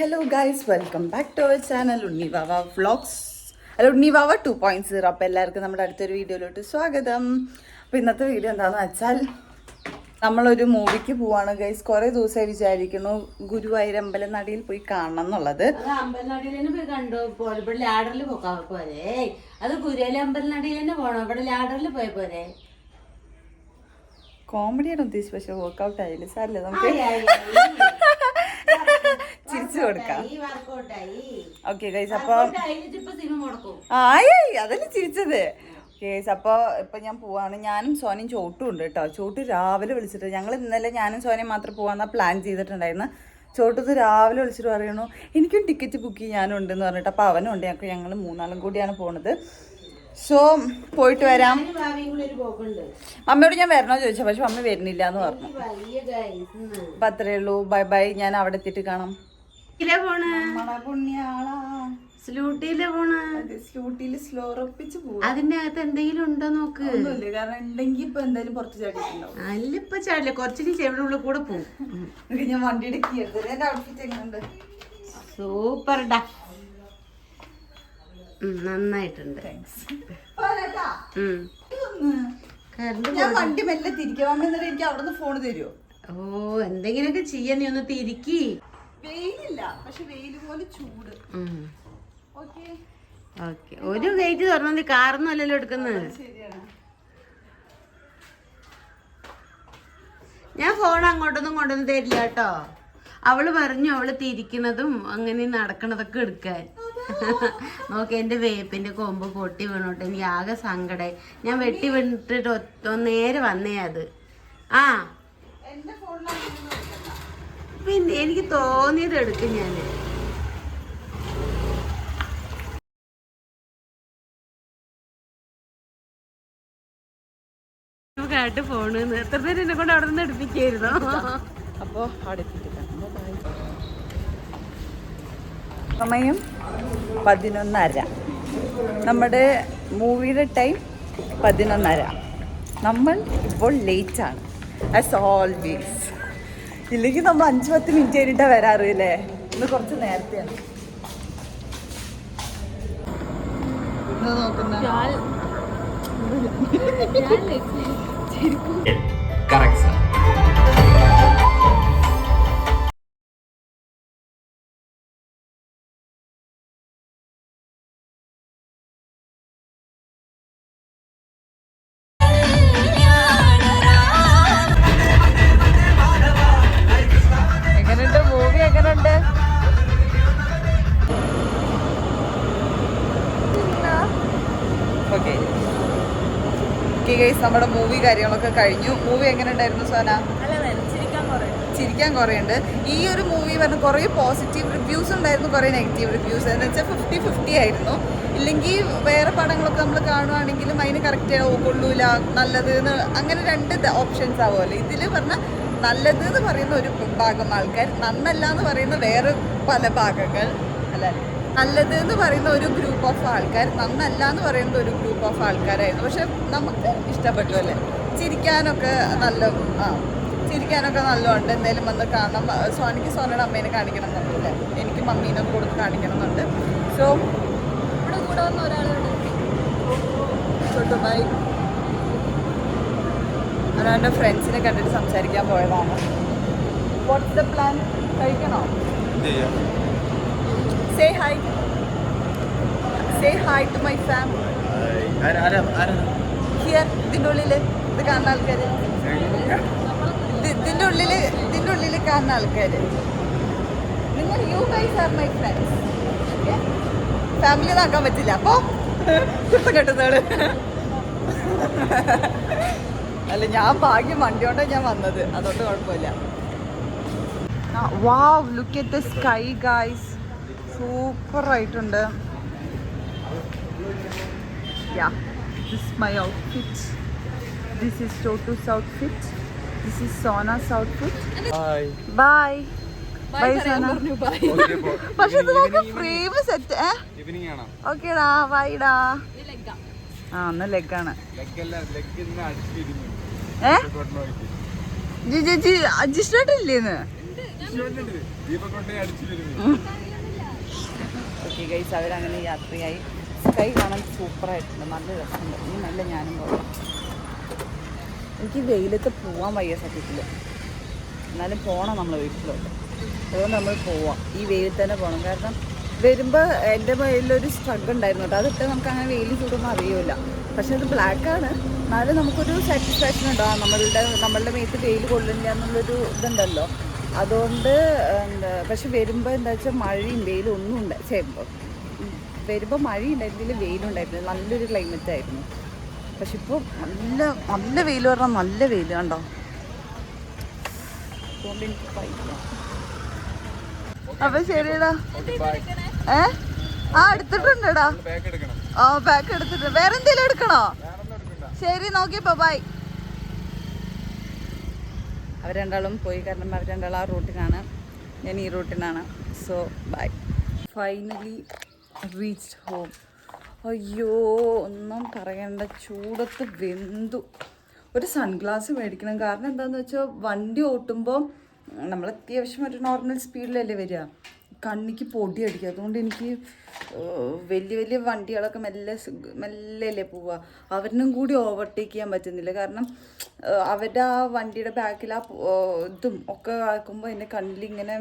Hello guys welcome back to our channel Unnivava vlogs അല്ല Unnivava two point zero അപ്പോൾ എല്ലാവർക്കും നമ്മുടെ അടുത്തൊരു വീഡിയോയിലോട്ട് സ്വാഗതം. അപ്പോൾ ഇന്നത്തെ വീഡിയോ എന്താണെന്ന് വെച്ചാൽ നമ്മളൊരു മൂവിക്ക് പോവാണ് ഗൈസ് കുറേ ദിവസമായി വിചാരിക്കുന്നു ഗുരുവായൂരമ്പലം നടിയിൽ പോയി കാണണം എന്നുള്ളത്. അത് അമ്പലനടിയിൽ തന്നെ പോയി കണ്ടു. ഇവിടെ ലാഡറിൽ പോരെ. അത് കുരേല അമ്പലനടിയിൽ തന്നെ പോണം. ഇവിടെ ലാഡറിൽ പോയ പോരെ. കോമഡിയാണ് ഉദ്ദേശിച്ചത് പക്ഷെ വർക്കൗട്ട് ആയില്ല? സാറില്ല നമുക്ക് ചിരിച്ചു കൊടുക്കാം. ഓക്കെ ഗൈസ് മുടക്കും. ആയി അതല്ലേ ചിരിച്ചത്. കേസ് അപ്പോൾ ഇപ്പം ഞാൻ പോവാണ്. ഞാനും സോനയും ചോട്ടും ഉണ്ട് കേട്ടോ ചോട്ട് രാവിലെ വിളിച്ചിട്ട് ഞങ്ങൾ ഇന്നലെ ഞാനും സോനയും മാത്രം പോകാമെന്നാ പ്ലാൻ ചെയ്തിട്ടുണ്ടായിരുന്നു. ചോട്ടത്ത് രാവിലെ വിളിച്ചിട്ട് പറയണു എനിക്കും ടിക്കറ്റ് ബുക്ക് ചെയ്യാനും ഉണ്ടെന്ന് പറഞ്ഞിട്ട്. അപ്പോൾ അവനും ഉണ്ട്. ഞങ്ങൾക്ക് ഞങ്ങൾ മൂന്നാളും കൂടിയാണ് പോണത്. സോ പോയിട്ട് വരാം. മമ്മിയോട് ഞാൻ വരണോ ചോദിച്ചു പക്ഷെ അമ്മ വരുന്നില്ല എന്ന് പറഞ്ഞു. അപ്പം അത്രയേ ഉള്ളൂ. ബൈ ബൈ ഞാൻ അവിടെ എത്തിയിട്ട് കാണാം. പോണ്. സ്ലൂട്ടിയിലെ പോണ്. സ്ലോ അതിന്റെ അകത്ത് എന്തെങ്കിലും ഉണ്ടോ നോക്ക്? കാരണം ഉണ്ടെങ്കിൽ ഇപ്പൊ എന്തായാലും പുറത്ത് ചാടിയിട്ടുണ്ടാവും. അല്ലിപ്പൊ ചാടില്ല. കുറച്ചിട്ട് ചെവിടെ ഉള്ളിൽ കൂടെ പോകും ഞാൻ വണ്ടിയുടെ ഔട്ട്ഫിറ്റ് എങ്ങനെയുണ്ട് സൂപ്പർ ഡാ നന്നായിട്ടുണ്ട്. ഞാൻ വണ്ടി മെല്ലെ തിരിക്കാം അമ്മ എന്നിട്ട് എനിക്ക് അവിടെ നിന്ന് ഫോൺ തരുമോ ഓ എന്തെങ്കിലുമൊക്കെ ചെയ്യാൻ നീ ഒന്ന് തിരിക്കി. വെയിലില്ല പക്ഷെ വെയിൽ പോലെ ചൂട്. ഓക്കെ. ഓക്കെ. ഒരു ഗേറ്റ് തുറന്നത് കാറൊന്നും അല്ലല്ലോ എടുക്കുന്നത്. ഞാൻ ഫോൺ അങ്ങോട്ടൊന്നും കൊണ്ടൊന്നും തരില്ല കേട്ടോ. അവൾ പറഞ്ഞു അവൾ തിരിക്കുന്നതും അങ്ങനെ നടക്കണതൊക്കെ എടുക്കാൻ. നോക്കി എന്റെ വേപ്പിന്റെ കൊമ്പ് പൊട്ടി വീണോട്ട്. എനിക്ക് ആകെ സങ്കടം ഞാൻ വെട്ടി വീണിട്ട് ഒറ്റ നേരെ വന്നേ അത്. ആ. എന്റെ ഫോണിലാണ് പിന്നെ എനിക്ക് തോന്നിയത് എടുക്കും ഞാൻ. കേട്ട് ഫോണ് എത്ര നേരം എന്നെ കൊണ്ട് അവിടെ നിന്ന് എടുപ്പിക്കായിരുന്നു? അപ്പോൾ അവിടെ സമയം പതിനൊന്നര. നമ്മുടെ മൂവിയുടെ ടൈം പതിനൊന്നര. നമ്മൾ ഇപ്പോൾ ലേറ്റ് ആണ്. ആസ് ഓൾവേസ് ഇല്ലെങ്കിൽ നമ്മൾ അഞ്ച് പത്ത് മിനിറ്റ് കഴിഞ്ഞിട്ടാ വരാറ് അല്ലേ? ഇന്ന് കുറച്ച് നേരത്തെയാണ്. നോക്കുന്നത് നമ്മുടെ മൂവി കാര്യങ്ങളൊക്കെ കഴിഞ്ഞു. മൂവി എങ്ങനെ ഉണ്ടായിരുന്നു സോന ചിരിക്കാൻ കുറേ. ഉണ്ട് ഈ ഒരു മൂവി പറഞ്ഞ കുറേ പോസിറ്റീവ് റിവ്യൂസ് ഉണ്ടായിരുന്നു കുറേ നെഗറ്റീവ് റിവ്യൂസ് എന്ന് വെച്ചാൽ ഫിഫ്റ്റി ഫിഫ്റ്റി ആയിരുന്നു. ഇല്ലെങ്കിൽ വേറെ പടങ്ങളൊക്കെ നമ്മൾ കാണുവാണെങ്കിലും അതിന് കറക്റ്റ് ആയി കൊള്ളൂല നല്ലത് എന്ന് അങ്ങനെ രണ്ട് ഓപ്ഷൻസ് ആവുമല്ലോ. ഇതിൽ പറഞ്ഞാൽ നല്ലത് എന്ന് പറയുന്ന ഒരു ഭാഗം ആൾക്കാർ നന്നല്ല എന്ന് പറയുന്ന വേറെ പല ഭാഗങ്ങൾ. അല്ല? നല്ലത് എന്ന് പറയുന്ന ഒരു ഗ്രൂപ്പ് ഓഫ് ആൾക്കാർ നന്നല്ല എന്ന് പറയുന്ന ഒരു ഗ്രൂപ്പ് ഓഫ് ആൾക്കാരായിരുന്നു. പക്ഷെ നമുക്ക് ഇഷ്ടപ്പെട്ടു അല്ലേ? ചിരിക്കാനൊക്കെ നല്ല ആ ചിരിക്കാനൊക്കെ നല്ലതുണ്ട് എന്തായാലും വന്ന് കാണണം. സോനിക്ക് സോനയുടെ അമ്മേനെ കാണിക്കണം എന്നുണ്ടല്ലേ എനിക്ക് മമ്മീനെ കൊടുത്ത് കാണിക്കണം എന്നുണ്ട് സോ ഇവിടെ കൂടെ വന്ന ഒരാളുണ്ട് ചോട്ടു ബൈ അവനവന്റെ ഫ്രണ്ട്സിനെ കണ്ടിട്ട് സംസാരിക്കാൻ പോയതാണ്. What's the plan കഴിക്കണോ? Say hi say hi to my farm here ഇതിന്റെ ഉള്ളിൽ ഇത് കാണുന്ന ആൾക്കാർ ഇതിന്റെ ഉള്ളിൽ ഇതിന്റെ ഉള്ളിൽ കാണുന്ന ആൾക്കാർ നിങ്ങൾ you guys are my friends family നോക്കാൻ പറ്റില്ല. അപ്പോ കെട്ടുന്നോട് അല്ല ഞാൻ ഭാഗ്യം വണ്ടി കൊണ്ടാണ് ഞാൻ വന്നത്. അതുകൊണ്ട് കുഴപ്പമില്ല. Wow look at the sky guys super ആയിട്ടുണ്ട് yeah this my outfit this is south outfit this is Sona's outfit bye bye Sona പക്ഷെ ഇത് നമുക്ക് ഫ്രെയിം സെറ്റ് ഓക്കേടാ ബൈഡാ ആ. ഒന്ന് ലെഗാണ് ലെഗ് അല്ല ലെഗ് ഇന്ന് അടിച്ചിരിക്കുന്നു ഏ? ജിഷ്ണേട്ടില്ലേന്ന് വിഷുവല്ലേ ദീപം കൊണ്ടേ ഓക്കെ ഗൈസ് അവരങ്ങനെ യാത്രയായി. സ്കൈ കാണാൻ സൂപ്പറായിട്ടുണ്ട്. നല്ല രസമുണ്ട്. ഇനി നല്ല ഞാനും പോകാം എനിക്ക് വെയിലത്ത് പോവാൻ വയ്യ സത്യത്തിൽ എന്നാലും പോകണം നമ്മൾ വീട്ടിലോട്ട്. അതുകൊണ്ട് നമ്മൾ പോവാം. ഈ വെയിൽ തന്നെ പോകണം കാരണം വരുമ്പോൾ എന്റെ കയ്യിലൊരു സ്ട്രഗ് ഉണ്ടായിരുന്നു കേട്ടോ. അതിട്ട് നമുക്ക് അങ്ങനെ വെയിൽ ചൂടൊന്നും അറിയില്ല. പക്ഷെ അത് ബ്ലാക്കാണ് എന്നാലും നമുക്കൊരു സാറ്റിസ്ഫാക്ഷൻ ഉണ്ടാവും നമ്മളുടെ നമ്മളുടെ മേത്ത് വെയിൽ കൊള്ളില്ല എന്നുള്ളൊരു ഇതുണ്ടല്ലോ. അതുകൊണ്ട് എന്താ പക്ഷെ വരുമ്പോൾ എന്താ വെച്ചാൽ മഴയും വെയിലും ഒന്നും ഉണ്ട്. ചെയ്യുമ്പോൾ വരുമ്പോൾ മഴ ഉണ്ടായിരുന്നില്ല വെയിലുണ്ടായിരുന്നില്ല നല്ലൊരു ക്ലൈമറ്റ് ആയിരുന്നു. പക്ഷെ ഇപ്പോൾ നല്ല നല്ല വെയിൽ പറഞ്ഞാൽ നല്ല വെയിൽ കണ്ടോ? അതുകൊണ്ട് എനിക്ക് പൈസ. അപ്പൊ ശരിടാ ഏ? ആ എടുത്തിട്ടുണ്ടടാ. ആ ബാക്ക് എടുത്തിട്ടുണ്ട്. വേറെ എന്തെങ്കിലും എടുക്കണോ? ശരി നോക്കിയപ്പോ ബൈ. അവർ രണ്ടാളും പോയി. കാരണം അവർ രണ്ടാളും ആ റൂട്ടിനാണ്. ഞാൻ ഈ റൂട്ടിനാണ്. So bye finally reached home അയ്യോ ഒന്നും പറയണ്ട. ചൂടത്ത് വെന്തു. ഒരു സൺഗ്ലാസ് മേടിക്കണം. കാരണം എന്താണെന്ന് വെച്ചാൽ വണ്ടി ഓട്ടുമ്പോൾ നമ്മൾ അത്യാവശ്യം ഒരു നോർമൽ സ്പീഡിലല്ലേ വരിക. കണ്ണിക്ക് പൊടി അടിക്കുക അതുകൊണ്ട് എനിക്ക് വലിയ വലിയ വണ്ടികളൊക്കെ മെല്ലെ മെല്ലല്ലേ പോവുക അവരിനും കൂടി ഓവർടേക്ക് ചെയ്യാൻ പറ്റുന്നില്ല. കാരണം അവരുടെ ആ വണ്ടിയുടെ ബാക്കിൽ ആ ഇതും ഒക്കെ ആക്കുമ്പോൾ എന്റെ കണ്ണിലിങ്ങനെ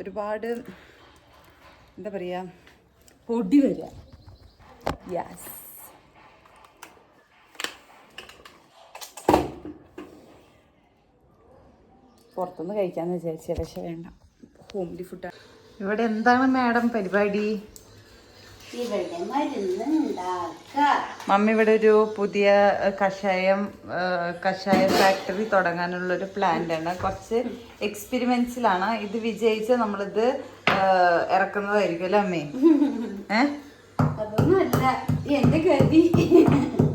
ഒരുപാട് എന്താ പറയുക പൊടി വരിക യാസ് പുറത്തുനിന്ന് കഴിക്കാമെന്ന് വിചാരിച്ചത്. പക്ഷേ വേണ്ട. ഹോംലി ഫുഡാണ് ഇവിടെ എന്താണ് മാഡം പരിപാടി? ഇവിടെ മരുന്ന് ഉണ്ടാക്ക മമ്മി ഇവിടെ ഒരു പുതിയ കഷായം കഷായ ഫാക്ടറി തുടങ്ങാനുള്ള ഒരു പ്ലാന്റ് ആണ്. കുറച്ച് എക്സ്പെരിമെന്റ്സിലാണ് ഇത് വിജയിച്ച നമ്മളിത് ഏഹ്, ഇറക്കുന്നതായിരിക്കും അല്ലേ അമ്മേ? ഏ? അതൊന്നുമല്ല. എന്റെ ഗതി.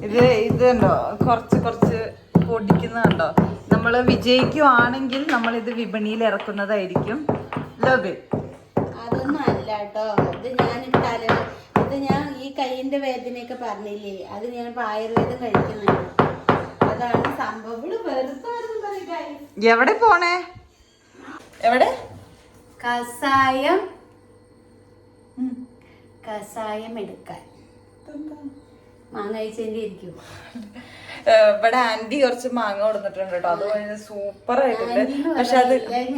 ഇത് ഇത് ഉണ്ടോ കുറച്ച് കുറച്ച് പൊടിക്കുന്നുണ്ടോ നമ്മൾ വിജയിക്കുവാണെങ്കിൽ നമ്മളിത് വിപണിയിൽ ഇറക്കുന്നതായിരിക്കും. ലവ് അതൊന്നും അല്ല കേട്ടോ ഇത് ഞാൻ തല ഇത് ഞാൻ ഈ കൈയിന്റെ വേദനയൊക്കെ പറഞ്ഞില്ലേ? അത് ഞാൻ ഇപ്പൊ ആയുർവേദം കഴിക്കുന്നുണ്ട്. അതാണ് സംഭവം. ഇവിടെ വെറുതെ എവിടെ പോണേ? എവിടെ? കസായം. കസായം എടുക്കാൻ. മാങ്ങ കഴിച്ചതിന്റെ ഇരിക്കും ഇവിടെ ആന്റി കുറച്ച് മാങ്ങ കൊടുത്തിട്ടുണ്ട് കേട്ടോ അത് സൂപ്പർ ആയിട്ടുണ്ട് പക്ഷെ അത്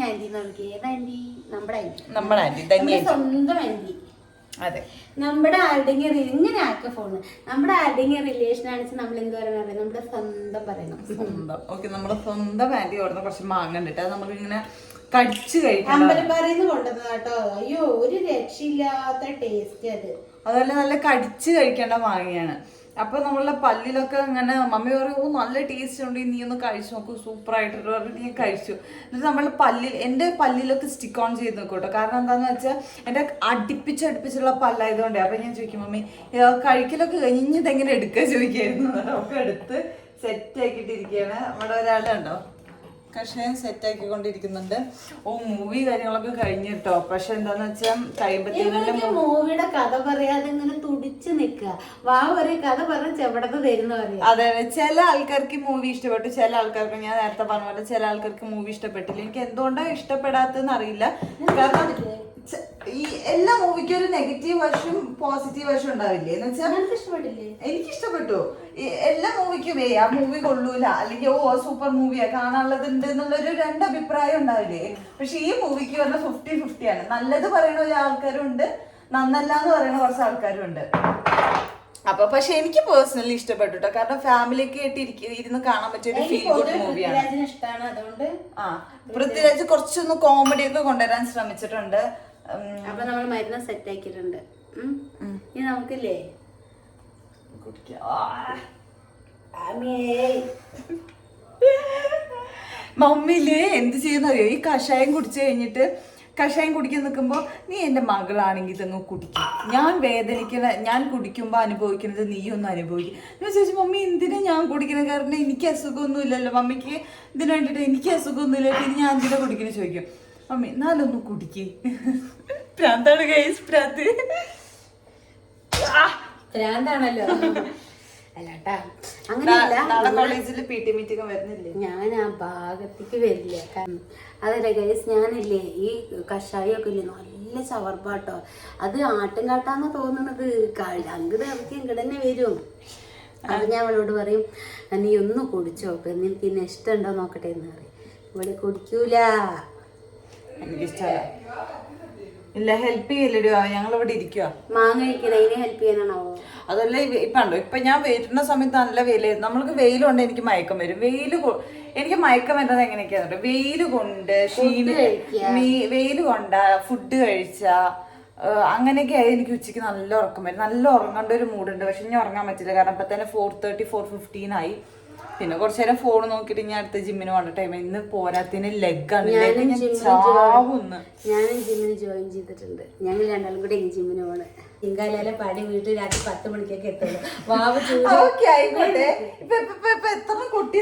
ആന്റി നോക്കി നമ്മുടെ ആന്റി? നമ്മുടെ ആന്റി ധന്യ നമ്മുടെ സ്വന്തം ആന്റി അതെ. നമ്മുടെ ഇങ്ങനെ ആക്ക ഫോണ് നമ്മുടെ ആരുടെങ്കിലും റിലേഷൻ ആണെന്ന് നമ്മൾ എന്ത് പറയണം നമ്മുടെ സ്വന്തം പറയണം. സ്വന്തം. ഓക്കെ നമ്മുടെ സ്വന്തം ആന്റി ഓടുന്ന കുറച്ച് മാങ്ങ ഉണ്ട് അത് നമുക്ക് ഇങ്ങനെ കടിച്ചു കഴിക്കാം അമ്പലപ്പാറയിൽ കൊണ്ടുവന്നത് കേട്ടോ. അയ്യോ ഒരു രക്ഷയില്ലാത്ത ടേസ്റ്റ് അത്. അതുപോലെ നല്ല കടിച്ചു കഴിക്കേണ്ട മാങ്ങയാണ്. അപ്പൊ നമ്മളെ പല്ലിലൊക്കെ ഇങ്ങനെ മമ്മി പറയും ഓ നല്ല ടേസ്റ്റ് ഉണ്ട്. നീ ഒന്ന് കഴിച്ചു നോക്കൂ. സൂപ്പർ ആയിട്ട് പറഞ്ഞിട്ട് ഞാൻ കഴിച്ചു. എന്നിട്ട് നമ്മളെ പല്ലിൽ എന്റെ പല്ലിലൊക്കെ സ്റ്റിക്ക് ഓൺ ചെയ്ത് നോക്കും കേട്ടോ. കാരണം എന്താന്ന് വെച്ചാൽ എന്റെ അടുപ്പിച്ച് അടുപ്പിച്ചുള്ള പല്ലായതുകൊണ്ടേ. അപ്പൊ ഞാൻ ചോദിക്കും മമ്മി കഴിക്കലൊക്കെ കഴിഞ്ഞ് ഇനി ഇതെങ്ങനെ എടുക്കുക ചോദിക്കായിരുന്നു. ഒക്കെ എടുത്ത് സെറ്റ് ആക്കിയിട്ടിരിക്കുകയാണ്. നമ്മുടെ ഒരാളുണ്ടോ കഷായം സെറ്റ് ആക്കിക്കൊണ്ടിരിക്കുന്നുണ്ട് ഓ മൂവി കാര്യങ്ങളൊക്കെ കഴിഞ്ഞിട്ടോ? പക്ഷെ എന്താന്ന് വെച്ചാൽ കൈപ്പത്തി മൂവിയുടെ കഥ പറയാതെ ഇങ്ങനെ തുടിച്ചു നിൽക്കുക വാ ഒരു കഥ പറഞ്ഞ ചെവിടത്ത് തരുന്ന പറയാം അതെ അതെ. ചില ആൾക്കാർക്ക് മൂവി ഇഷ്ടപ്പെട്ടു. ചില ആൾക്കാർക്ക് ഞാൻ നേരത്തെ പറഞ്ഞ പോലെ ചില ആൾക്കാർക്ക് മൂവി ഇഷ്ടപ്പെട്ടില്ല. എനിക്ക് എന്തുകൊണ്ടാണ് ഇഷ്ടപ്പെടാത്തതെന്ന് അറിയില്ല. കാരണം ഈ എല്ലാ മൂവിക്കും ഒരു നെഗറ്റീവ് വശം പോസിറ്റീവ് വശം ഉണ്ടാവില്ലേ? എന്ന് വെച്ചാൽ എനിക്ക് ഇഷ്ടപ്പെട്ടു എല്ലാ മൂവിക്കും വേ ആ മൂവി കൊള്ളൂല. അല്ലെങ്കിൽ ഓ സൂപ്പർ മൂവിയാ കാണാനുള്ളതുണ്ട് എന്നുള്ളൊരു രണ്ട് അഭിപ്രായം ഉണ്ടാവില്ലേ? പക്ഷെ ഈ മൂവിക്ക് പറഞ്ഞ ഫിഫ്റ്റി ഫിഫ്റ്റി ആണ്. നല്ലത് പറയുന്ന ഒരു ആൾക്കാരും ഉണ്ട് നന്നല്ല എന്ന് പറയുന്ന കുറച്ച് ആൾക്കാരും ഉണ്ട്. അപ്പൊ പക്ഷെ എനിക്ക് പേഴ്സണലി ഇഷ്ടപ്പെട്ടു കേട്ടോ കാരണം ഫാമിലിയൊക്കെ ആയിട്ട് ഇരുന്ന് കാണാൻ പറ്റിയ ഒരു ഫീൽ ഗുഡ് മൂവിയാണ് ആ പൃഥ്വിരാജ് കുറച്ചൊന്ന് കോമഡി ഒക്കെ കൊണ്ടുവരാൻ ശ്രമിച്ചിട്ടുണ്ട്. അപ്പൊ നമ്മൾ മരുന്ന് സെറ്റ് ആക്കിയിട്ടുണ്ട്. ഇനി നമുക്കില്ലേ. മമ്മിയിൽ എന്ത് ചെയ്യുന്നറിയോ? ഈ കഷായം കുടിച്ചു കഴിഞ്ഞിട്ട് കഷായം കുടിക്കാൻ നിൽക്കുമ്പോൾ നീ എന്റെ മകളാണെങ്കിൽ ഇതങ്ങ് കുടിക്കും. ഞാൻ വേദനിക്കുന്ന ഞാൻ കുടിക്കുമ്പോൾ അനുഭവിക്കുന്നത് നീ ഒന്ന് അനുഭവിക്കും. ഞാൻ ചോദിച്ചു മമ്മി എന്തിനാ ഞാൻ കുടിക്കുന്നത് കാരണം എനിക്ക് അസുഖമൊന്നും ഇല്ലല്ലോ മമ്മിക്ക് ഇതിന് വേണ്ടിയിട്ട് എനിക്ക് അസുഖമൊന്നും ഇല്ല പിന്നെ ഞാൻ എന്തിനാ കുടിക്കുന്നത് ചോദിക്കും. മമ്മി എന്നാലൊന്ന് കുടിക്കേ. പ്രാന്താണ് ഗൈസ് പ്രാന്ത്. പ്രാന്താണല്ലോ. അല്ലാട്ടാ അങ്ങനെയല്ല. കോളേജിൽ പി ടി മീറ്റിംഗ് വരുന്നില്ലേ? ഞാൻ ആ ഭാഗത്തേക്ക് വരില്ല. അതല്ല ഗൈസ് ഞാനില്ലേ ഈ കഷായമൊക്കെ ഇല്ലേ നല്ല ചവർപ്പാട്ടോ. അത് ആട്ടും കാട്ടാന്ന് തോന്നുന്നത് അങ്ങട് ഇറക്കി ഇങ്ങോട്ട് തന്നെ വരും. അത് ഞാൻ അവളോട് പറയും നീ ഒന്ന് കുടിച്ചു നോക്ക് നിനക്ക് ഇന്നെ ഇഷ്ടമുണ്ടോ നോക്കട്ടെ എന്ന് പറയും. ഇവിടെ കുടിക്കൂല. എനിക്കിഷ്ടമല്ല ഇല്ല ഹെൽപ്പ് ചെയ്യല്ലോ ഞങ്ങൾ ഇവിടെ ഇരിക്കുക മാങ്ങ ഹെൽപ്പ് ചെയ്യാനാണോ? അതല്ല ഇപ്പണ്ടോ ഇപ്പൊ ഞാൻ വരുന്ന സമയത്ത് നല്ല വെയിലായിരുന്നു. നമ്മൾക്ക് വെയിലുണ്ട് എനിക്ക് മയക്കം വരും. വെയിൽ എനിക്ക് മയക്കം വരുന്നത് എങ്ങനെയൊക്കെയാ വെയിൽ കൊണ്ട് ക്ഷീണ വെയിൽ കൊണ്ട ഫുഡ് കഴിച്ച അങ്ങനെയൊക്കെ ആയി എനിക്ക് ഉച്ചയ്ക്ക് നല്ല ഉറക്കം വരും. നല്ല ഉറങ്ങേണ്ട ഒരു മൂഡുണ്ട് പക്ഷെ ഇനി ഉറങ്ങാൻ പറ്റില്ല. കാരണം ഇപ്പൊ തന്നെ ഫോർ തേർട്ടി ഫോർ ഫിഫ്റ്റീൻ ആയി. പിന്നെ കുറച്ചു നേരം ഫോൺ നോക്കിട്ട് ഞാൻ അടുത്ത ജിമ്മിന് പോകേണ്ട ടൈം ഇന്ന് പോരാത്തിന് ലെഗാണ് ആണ്. ഞാൻ ചാവുന്ന്. ഞാനും ജിമ്മിന് ജോയിൻ ചെയ്തിട്ടുണ്ട്. ഞങ്ങൾ രണ്ടാളും കൂടെ ജിമ്മിന് പോണ്. ഇങ്ങനെ പടി വീട്ടിൽ രാത്രി പത്ത് മണിക്കൊക്കെ എത്തുള്ളൂ. വാവ എത്ര കുട്ടി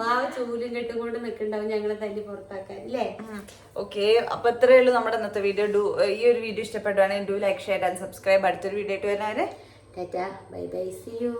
വാവ ചൂലും കെട്ടുകൊണ്ട് നിൽക്കണ്ടാവും. ഞങ്ങളെ തല്ലി പുറത്താക്കാൻ അല്ലേ ഓക്കെ അപ്പൊ ഇത്രയേ ഉള്ളൂ നമ്മുടെ ഇന്നത്തെ വീഡിയോ ഡു ഈ ഒരു വീഡിയോ ഇഷ്ടപ്പെടുവാണെങ്കിൽ do like share and subscribe അടുത്തൊരു വീഡിയോ ആയിട്ട് വരുന്നവരെ Tata. Bye bye. See you